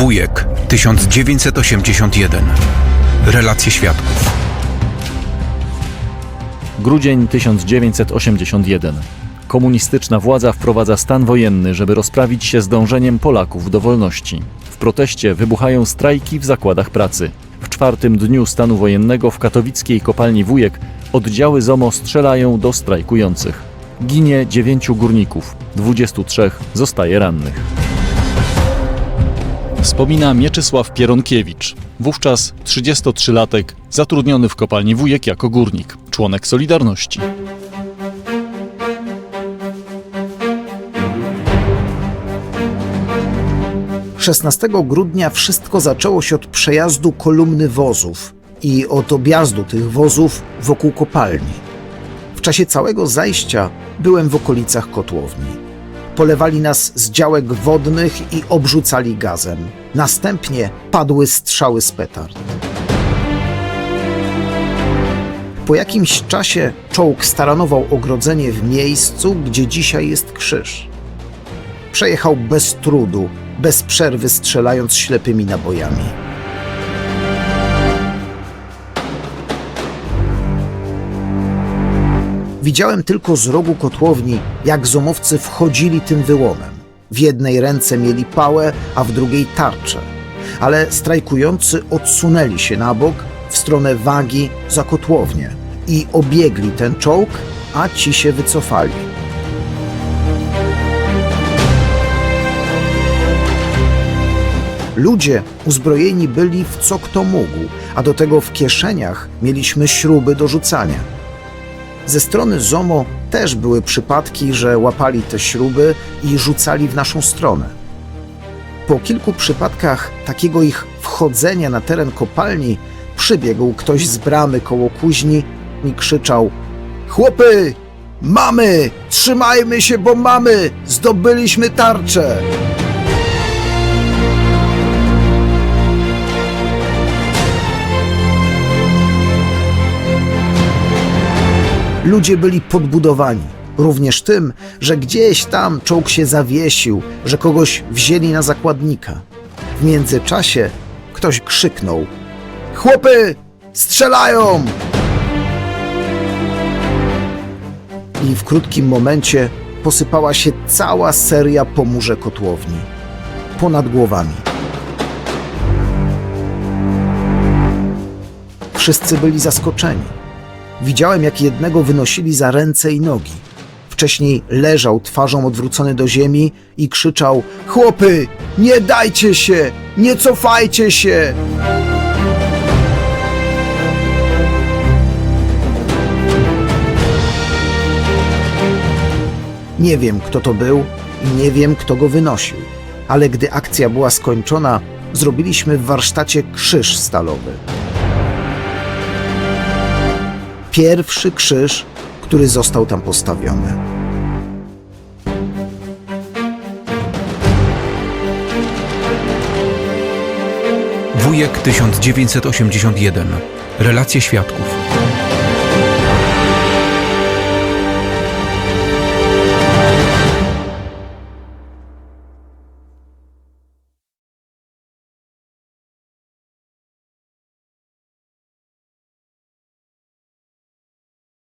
Wujek 1981. Relacje świadków. Grudzień 1981. Komunistyczna władza wprowadza stan wojenny, żeby rozprawić się z dążeniem Polaków do wolności. W proteście wybuchają strajki w zakładach pracy. W czwartym dniu stanu wojennego w katowickiej kopalni Wujek oddziały ZOMO strzelają do strajkujących. Ginie dziewięciu górników, 23 zostaje rannych. Wspomina Mieczysław Pieronkiewicz, wówczas 33-latek, zatrudniony w kopalni Wujek jako górnik, członek Solidarności. Szesnastego grudnia wszystko zaczęło się od przejazdu kolumny wozów i od objazdu tych wozów wokół kopalni. W czasie całego zajścia byłem w okolicach kotłowni. Polewali nas z działek wodnych i obrzucali gazem. Następnie padły strzały z petard. Po jakimś czasie czołg staranował ogrodzenie w miejscu, gdzie dzisiaj jest krzyż. Przejechał bez trudu, bez przerwy strzelając ślepymi nabojami. Widziałem tylko z rogu kotłowni, jak zomowcy wchodzili tym wyłomem. W jednej ręce mieli pałę, a w drugiej tarczę. Ale strajkujący odsunęli się na bok w stronę wagi za kotłownię i obiegli ten czołg, a ci się wycofali. Ludzie uzbrojeni byli w co kto mógł, a do tego w kieszeniach mieliśmy śruby do rzucania. Ze strony ZOMO też były przypadki, że łapali te śruby i rzucali w naszą stronę. Po kilku przypadkach takiego ich wchodzenia na teren kopalni przybiegł ktoś z bramy koło kuźni i krzyczał: Chłopy! Mamy! Trzymajmy się, bo mamy! Zdobyliśmy tarczę! Ludzie byli podbudowani. Również tym, że gdzieś tam czołg się zawiesił, że kogoś wzięli na zakładnika. W międzyczasie ktoś krzyknął: Chłopy! Strzelają! I w krótkim momencie posypała się cała seria po murze kotłowni. Ponad głowami. Wszyscy byli zaskoczeni. Widziałem, jak jednego wynosili za ręce i nogi. Wcześniej leżał twarzą odwrócony do ziemi i krzyczał: Chłopy, nie dajcie się! Nie cofajcie się! Nie wiem, kto to był i nie wiem, kto go wynosił, ale gdy akcja była skończona, zrobiliśmy w warsztacie krzyż stalowy. Pierwszy krzyż, który został tam postawiony. Wujek 1981. Relacje świadków.